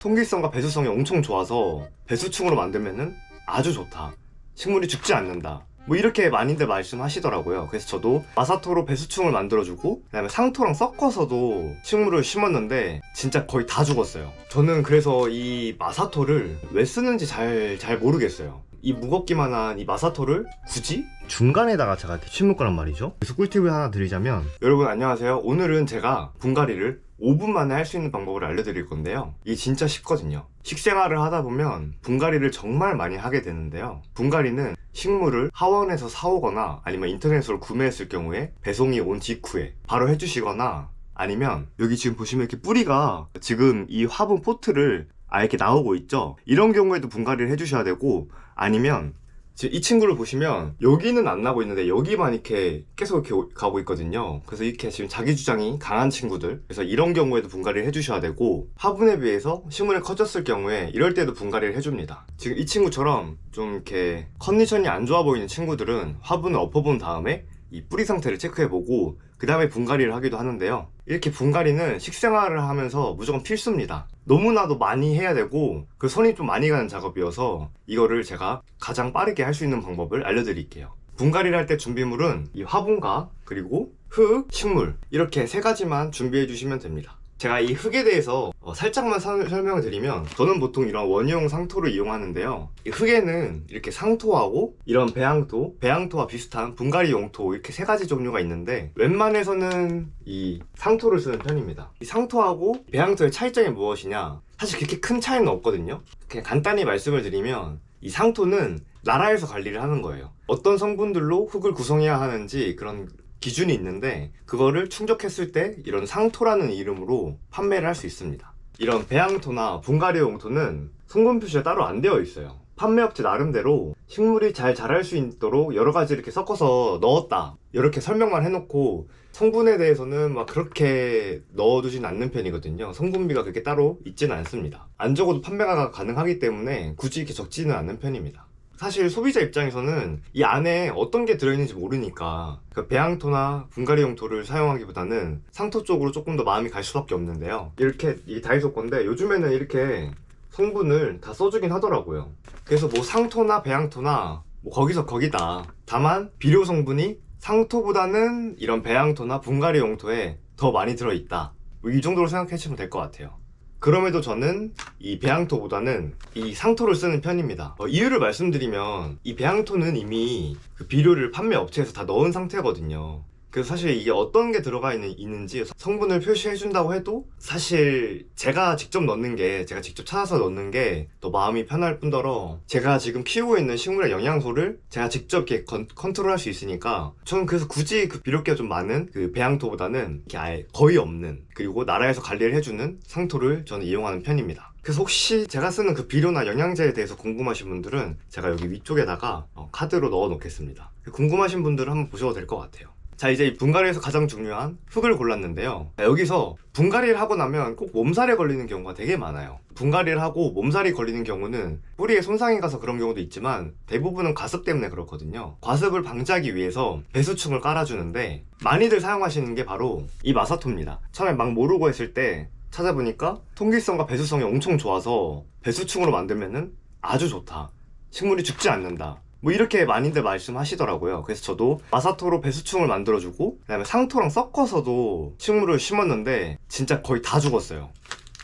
통기성과 배수성이 엄청 좋아서 배수충으로 만들면은 아주 좋다. 식물이 죽지 않는다. 뭐 이렇게 많이들 말씀하시더라고요. 그래서 저도 마사토로 배수충을 만들어주고 그다음에 상토랑 섞어서도 식물을 심었는데 진짜 거의 다 죽었어요. 저는 그래서 이 마사토를 왜 쓰는지 잘 잘 모르겠어요. 이 무겁기만 한 이 마사토를 굳이 중간에다가 제가 이렇게 심을 거란 말이죠. 그래서 꿀팁을 하나 드리자면 여러분 안녕하세요. 오늘은 제가 분갈이를 5분 만에 할 수 있는 방법을 알려드릴 건데요. 이게 진짜 쉽거든요. 식생활을 하다 보면 분갈이를 정말 많이 하게 되는데요. 분갈이는 식물을 하원에서 사오거나 아니면 인터넷으로 구매했을 경우에 배송이 온 직후에 바로 해주시거나 아니면 여기 지금 보시면 이렇게 뿌리가 지금 이 화분 포트를 아 이렇게 나오고 있죠. 이런 경우에도 분갈이를 해주셔야 되고 아니면 지금 이 친구를 보시면 여기는 안 나고 있는데 여기만 이렇게 계속 이렇게 오- 가고 있거든요. 그래서 이렇게 지금 자기 주장이 강한 친구들. 그래서 이런 경우에도 분갈이를 해주셔야 되고 화분에 비해서 식물이 커졌을 경우에 이럴 때도 분갈이를 해줍니다. 지금 이 친구처럼 좀 이렇게 컨디션이 안 좋아 보이는 친구들은 화분을 엎어본 다음에 이 뿌리 상태를 체크해보고 그 다음에 분갈이를 하기도 하는데요. 이렇게 분갈이는 식생활을 하면서 무조건 필수입니다. 너무나도 많이 해야 되고 그 손이 좀 많이 가는 작업이어서 이거를 제가 가장 빠르게 할 수 있는 방법을 알려드릴게요. 분갈이를 할 때 준비물은 이 화분과 그리고 흙, 식물 이렇게 세 가지만 준비해 주시면 됩니다. 제가 이 흙에 대해서 어, 살짝만 설- 설명을 드리면 저는 보통 이런 원형 상토를 이용하는데요. 이 흙에는 이렇게 상토하고 이런 배양토, 배양토와 비슷한 분갈이 용토 이렇게 세 가지 종류가 있는데 웬만해서는 이 상토를 쓰는 편입니다. 이 상토하고 배양토의 차이점이 무엇이냐? 사실 그렇게 큰 차이는 없거든요. 그냥 간단히 말씀을 드리면 이 상토는 나라에서 관리를 하는 거예요. 어떤 성분들로 흙을 구성해야 하는지 그런 기준이 있는데 그거를 충족했을 때 이런 상토라는 이름으로 판매를 할 수 있습니다. 이런 배양토나 분갈이 용토는 성분 표시가 따로 안 되어 있어요. 판매업체 나름대로 식물이 잘 자랄 수 있도록 여러 가지 이렇게 섞어서 넣었다. 이렇게 설명만 해놓고 성분에 대해서는 막 그렇게 넣어두진 않는 편이거든요. 성분비가 그렇게 따로 있지는 않습니다. 안 적어도 판매가 가능하기 때문에 굳이 이렇게 적지는 않는 편입니다. 사실 소비자 입장에서는 이 안에 어떤 게 들어있는지 모르니까 그 배양토나 분갈이 용토를 사용하기보다는 상토 쪽으로 조금 더 마음이 갈 수밖에 없는데요. 이렇게 이게 다이소 건데 요즘에는 이렇게 성분을 다 써주긴 하더라고요. 그래서 뭐 상토나 배양토나 뭐 거기서 거기다. 다만 비료 성분이 상토보다는 이런 배양토나 분갈이 용토에 더 많이 들어있다. 뭐 이 정도로 생각해 주시면 될 것 같아요. 그럼에도 저는 이 배양토보다는 이 상토를 쓰는 편입니다. 어, 이유를 말씀드리면 이 배양토는 이미 그 비료를 판매 업체에서 다 넣은 상태거든요. 그래서 사실 이게 어떤 게 들어가 있는, 있는지 성분을 표시해 준다고 해도 사실 제가 직접 넣는 게 제가 직접 찾아서 넣는 게 더 마음이 편할 뿐더러 제가 지금 키우고 있는 식물의 영양소를 제가 직접 이렇게 컨, 컨트롤할 수 있으니까 저는 그래서 굳이 그 비료기가 좀 많은 그 배양토보다는 이렇게 아예 거의 없는 그리고 나라에서 관리를 해주는 상토를 저는 이용하는 편입니다. 그래서 혹시 제가 쓰는 그 비료나 영양제에 대해서 궁금하신 분들은 제가 여기 위쪽에다가 어, 카드로 넣어 놓겠습니다. 궁금하신 분들은 한번 보셔도 될 것 같아요. 자 이제 이 분갈이에서 가장 중요한 흙을 골랐는데요. 자, 여기서 분갈이를 하고 나면 꼭 몸살에 걸리는 경우가 되게 많아요. 분갈이를 하고 몸살이 걸리는 경우는 뿌리에 손상이 가서 그런 경우도 있지만 대부분은 과습 때문에 그렇거든요. 과습을 방지하기 위해서 배수충을 깔아주는데 많이들 사용하시는 게 바로 이 마사토입니다. 처음에 막 모르고 했을 때 찾아보니까 통기성과 배수성이 엄청 좋아서 배수충으로 만들면은 아주 좋다. 식물이 죽지 않는다 뭐 이렇게 많이들 말씀하시더라고요. 그래서 저도 마사토로 배수충을 만들어주고 그 다음에 상토랑 섞어서도 식물을 심었는데 진짜 거의 다 죽었어요.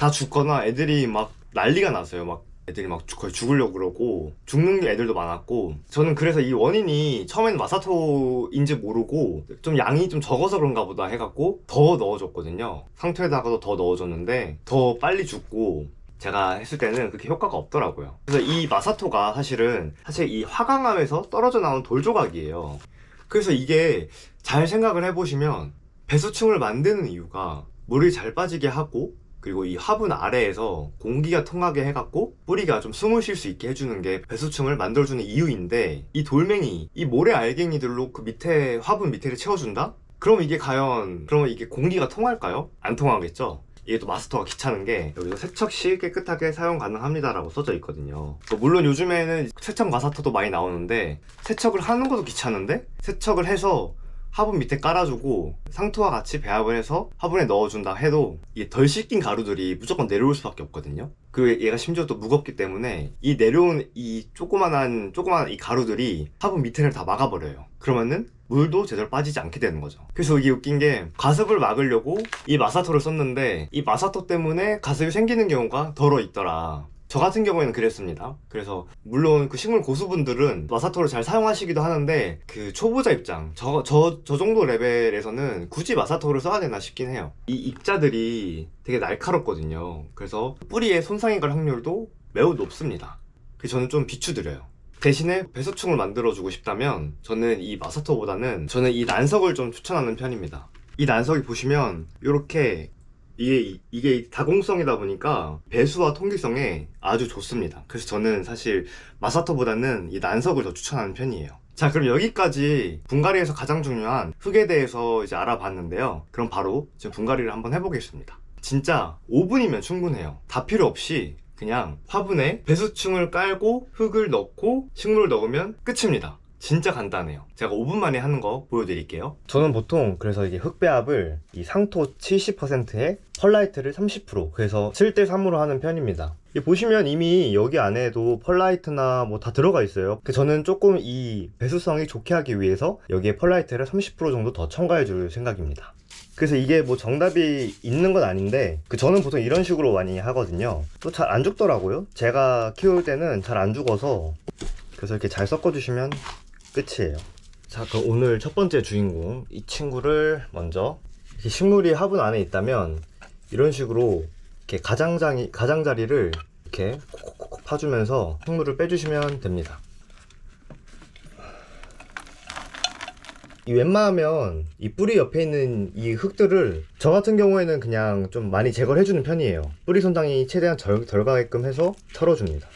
다 죽거나 애들이 막 난리가 났어요. 막 애들이 막 죽- 거의 죽으려고 그러고 죽는 게 애들도 많았고 저는 그래서 이 원인이 처음에는 마사토인지 모르고 좀 양이 좀 적어서 그런가 보다 해갖고 더 넣어줬거든요. 상토에다가도 더 넣어줬는데 더 빨리 죽고 제가 했을 때는 그렇게 효과가 없더라고요. 그래서 이 마사토가 사실은 사실 이 화강암에서 떨어져 나온 돌 조각이에요. 그래서 이게 잘 생각을 해보시면 배수충을 만드는 이유가 물이 잘 빠지게 하고 그리고 이 화분 아래에서 공기가 통하게 해갖고 뿌리가 좀 숨을 쉴 수 있게 해주는 게 배수충을 만들어주는 이유인데 이 돌멩이, 이 모래 알갱이들로 그 밑에 화분 밑에를 채워준다? 그럼 이게 과연 그러면 이게 공기가 통할까요? 안 통하겠죠? 이게 또 마스터가 귀찮은 게 여기서 세척 시 깨끗하게 사용 가능합니다라고 써져 있거든요. 뭐 물론 요즘에는 세척 마사토도 많이 나오는데 세척을 하는 것도 귀찮은데 세척을 해서 화분 밑에 깔아주고 상토와 같이 배합을 해서 화분에 넣어준다 해도 이게 덜 씻긴 가루들이 무조건 내려올 수밖에 없거든요. 그리고 얘가 심지어 또 무겁기 때문에 이 내려온 이 조그만한 조그만한 이 가루들이 화분 밑에를 다 막아버려요. 그러면은 물도 제대로 빠지지 않게 되는 거죠. 그래서 이게 웃긴 게 가습을 막으려고 이 마사토를 썼는데 이 마사토 때문에 가습이 생기는 경우가 덜어 있더라. 저 같은 경우에는 그랬습니다. 그래서 물론 그 식물 고수분들은 마사토를 잘 사용하시기도 하는데 그 초보자 입장 저 저 저 정도 레벨에서는 굳이 마사토를 써야 되나 싶긴 해요. 이 입자들이 되게 날카롭거든요. 그래서 뿌리에 손상이 갈 확률도 매우 높습니다. 그래서 저는 좀 비추드려요. 대신에 배수충을 만들어주고 싶다면 저는 이 마사토보다는 저는 이 난석을 좀 추천하는 편입니다. 이 난석이 보시면 이렇게 이게 이게 다공성이다 보니까 배수와 통기성에 아주 좋습니다. 그래서 저는 사실 마사토보다는 이 난석을 더 추천하는 편이에요. 자, 그럼 여기까지 분갈이에서 가장 중요한 흙에 대해서 이제 알아봤는데요. 그럼 바로 지금 분갈이를 한번 해보겠습니다. 진짜 5분이면 충분해요. 다 필요 없이 그냥 화분에 배수충을 깔고 흙을 넣고 식물을 넣으면 끝입니다. 진짜 간단해요. 제가 5분 만에 하는 거 보여드릴게요. 저는 보통 그래서 이게 흙배합을 이 상토 70%에 펄라이트를 30% 그래서 7대 3으로 하는 편입니다. 이 보시면 이미 여기 안에도 펄라이트나 뭐 다 들어가 있어요. 그 저는 조금 이 배수성이 좋게 하기 위해서 여기에 펄라이트를 30% 정도 더 첨가해 줄 생각입니다. 그래서 이게 뭐 정답이 있는 건 아닌데 그 저는 보통 이런 식으로 많이 하거든요. 또 잘 안 죽더라고요. 제가 키울 때는 잘 안 죽어서 그래서 이렇게 잘 섞어 주시면 끝이에요. 자, 그럼 오늘 첫 번째 주인공 이 친구를 먼저 식물이 화분 안에 있다면 이런 식으로 이렇게 가장자리 가장자리를 이렇게 콕콕콕 파주면서 식물을 빼주시면 됩니다. 이 웬만하면 이 뿌리 옆에 있는 이 흙들을 저 같은 경우에는 그냥 좀 많이 제거를 해주는 편이에요. 뿌리 손상이 최대한 덜, 덜 가게끔 해서 털어줍니다.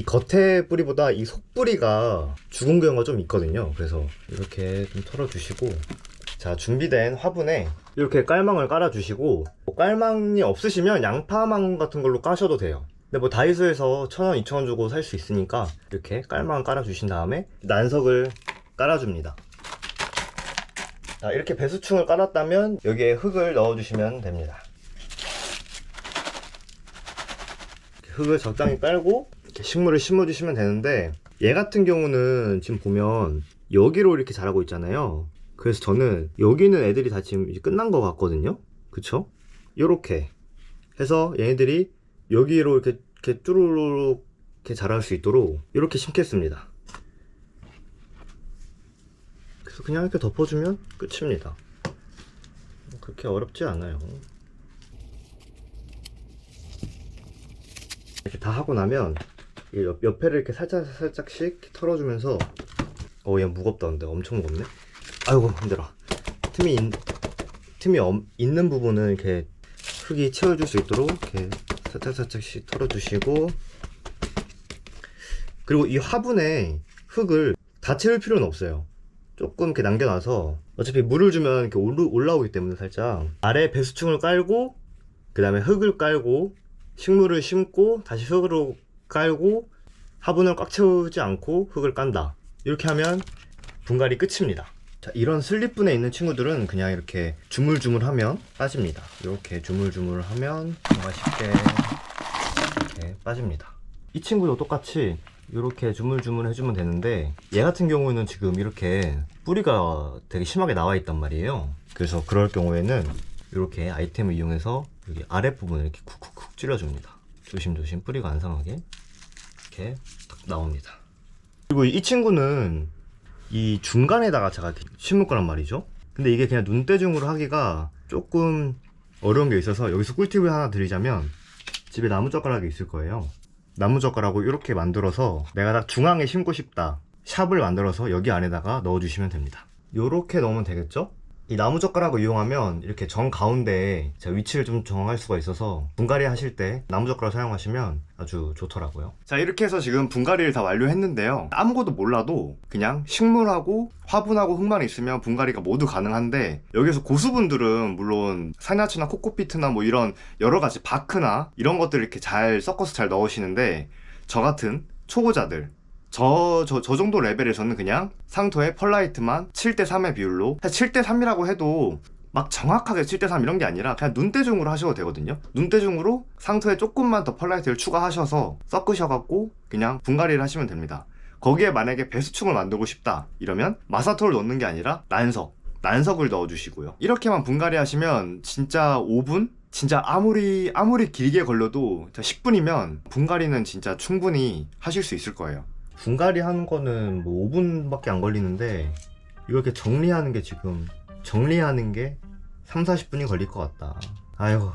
이 겉에 뿌리보다 이 속뿌리가 죽은 경우가 좀 있거든요. 그래서 이렇게 좀 털어주시고 자 준비된 화분에 이렇게 깔망을 깔아주시고 뭐 깔망이 없으시면 양파망 같은 걸로 까셔도 돼요. 근데 뭐 다이소에서 천원, 이천원 주고 살 수 있으니까 이렇게 깔망 깔아주신 다음에 난석을 깔아줍니다. 자, 이렇게 배수충을 깔았다면 여기에 흙을 넣어주시면 됩니다. 흙을 적당히 깔고 이렇게 식물을 심어주시면 되는데 얘 같은 경우는 지금 보면 여기로 이렇게 자라고 있잖아요. 그래서 저는 여기는 애들이 다 지금 끝난 것 같거든요. 그쵸? 요렇게 해서 얘네들이 여기로 이렇게, 이렇게 쭈루룩 이렇게 자랄 수 있도록 이렇게 심겠습니다. 그래서 그냥 이렇게 덮어주면 끝입니다. 그렇게 어렵지 않아요. 이렇게 다 하고 나면 이 옆, 옆에를 이렇게 살짝 살짝씩 털어주면서 어얘 무겁다 근데 엄청 무겁네. 아이고 힘들어. 틈이 있, 틈이 엄- 있는 부분은 이렇게 흙이 채워줄 수 있도록 이렇게 살짝 살짝씩 털어주시고 그리고 이 화분에 흙을 다 채울 필요는 없어요. 조금 이렇게 남겨놔서 어차피 물을 주면 이렇게 올라- 올라오기 때문에 살짝 아래 배수충을 깔고 그 다음에 흙을 깔고 식물을 심고 다시 흙으로 깔고 화분을 꽉 채우지 않고 흙을 깐다. 이렇게 하면 분갈이 끝입니다. 자 이런 슬립분에 있는 친구들은 그냥 이렇게 주물주물 하면 빠집니다. 이렇게 주물주물 하면 정말 쉽게 이렇게 빠집니다. 이 친구도 똑같이 이렇게 주물주물 해주면 되는데 얘 같은 경우는 지금 이렇게 뿌리가 되게 심하게 나와 있단 말이에요. 그래서 그럴 경우에는 이렇게 아이템을 이용해서 여기 아랫부분을 이렇게 쿡쿡쿡 찔러줍니다 조심조심 뿌리가 안 상하게 이렇게 딱 나옵니다. 그리고 이 친구는 이 중간에다가 제가 이렇게 심을 거란 말이죠. 근데 이게 그냥 눈대중으로 하기가 조금 어려운 게 있어서 여기서 꿀팁을 하나 드리자면 집에 나무젓가락이 있을 거예요. 나무젓가락을 이렇게 만들어서 내가 딱 중앙에 심고 싶다. 샵을 만들어서 여기 안에다가 넣어주시면 됩니다. 이렇게 넣으면 되겠죠? 이 나무젓가락을 이용하면 이렇게 정 가운데에 위치를 좀 정할 수가 있어서 분갈이 하실 때 나무젓가락 사용하시면 아주 좋더라고요. 자 이렇게 해서 지금 분갈이를 다 완료했는데요. 아무것도 몰라도 그냥 식물하고 화분하고 흙만 있으면 분갈이가 모두 가능한데 여기서 고수분들은 물론 사냐치나 코코피트나 뭐 이런 여러 가지 바크나 이런 것들을 이렇게 잘 섞어서 잘 넣으시는데 저 같은 초보자들 저, 저, 저 정도 레벨에서는 그냥 상토에 펄라이트만 7대3의 비율로 7대3이라고 해도 막 정확하게 7대3 이런 게 아니라 그냥 눈대중으로 하셔도 되거든요. 눈대중으로 상토에 조금만 더 펄라이트를 추가하셔서 섞으셔갖고 그냥 분갈이를 하시면 됩니다. 거기에 만약에 배수충을 만들고 싶다 이러면 마사토를 넣는 게 아니라 난석, 난석을 넣어주시고요. 이렇게만 분갈이 하시면 진짜 5분? 진짜 아무리 아무리 길게 걸려도 10분이면 분갈이는 진짜 충분히 하실 수 있을 거예요. 분갈이 하는 거는 뭐 5분밖에 안 걸리는데 이렇게 정리하는 게 지금 정리하는 게 3, 40분이 걸릴 것 같다. 아유